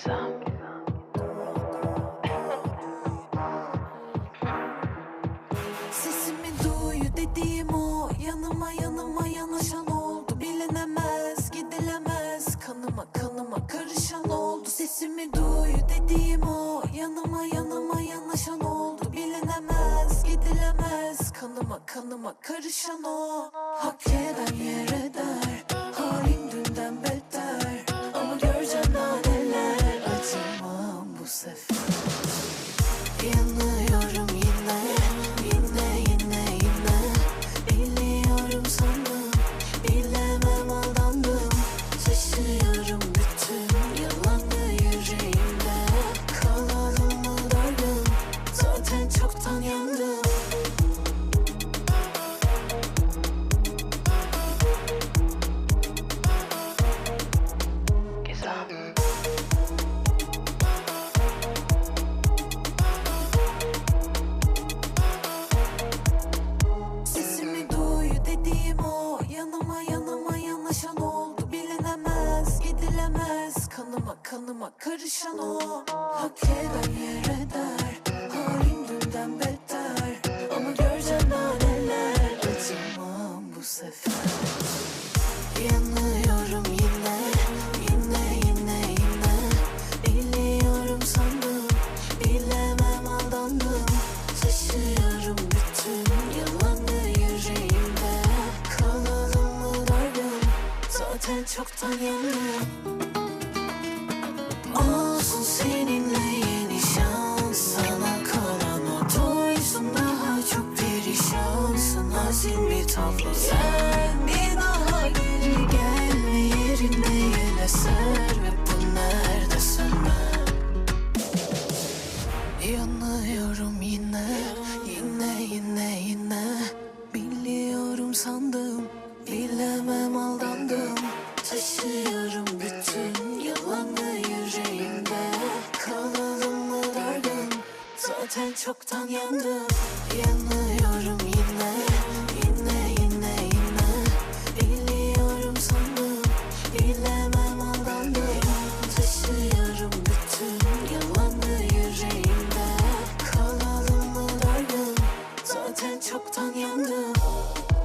Gizem. Sesimi duy dediğim o. Yanıma yanıma yanaşan oldu. Bilinemez gidilemez. Kanıma kanıma karışan oldu. Sesimi duy dediğim o. Yanıma yanıma yanaşan oldu. Bilinemez gidilemez. Kanıma kanıma karışan o. Hak eden Kanıma kanıma karışan o. Hak eden yer eder Halim dünden beter. Ama göreceğim daha neler Acımam bu sefer. Yanıyorum yine Yine yine yine. Biliyorum sandım Bilemem aldandım. Taşıyorum bütün yalanı yüreğimde. Kalalım mı dargın? Zaten çoktan yandım yine, yine yine. Biliyorum sandım, bilemem aldandım. Taşıyorum bütün yalanı yüreğimde. Kalalım mı dargın, zaten çoktan yandım. Yanıyorum 적당히 안돼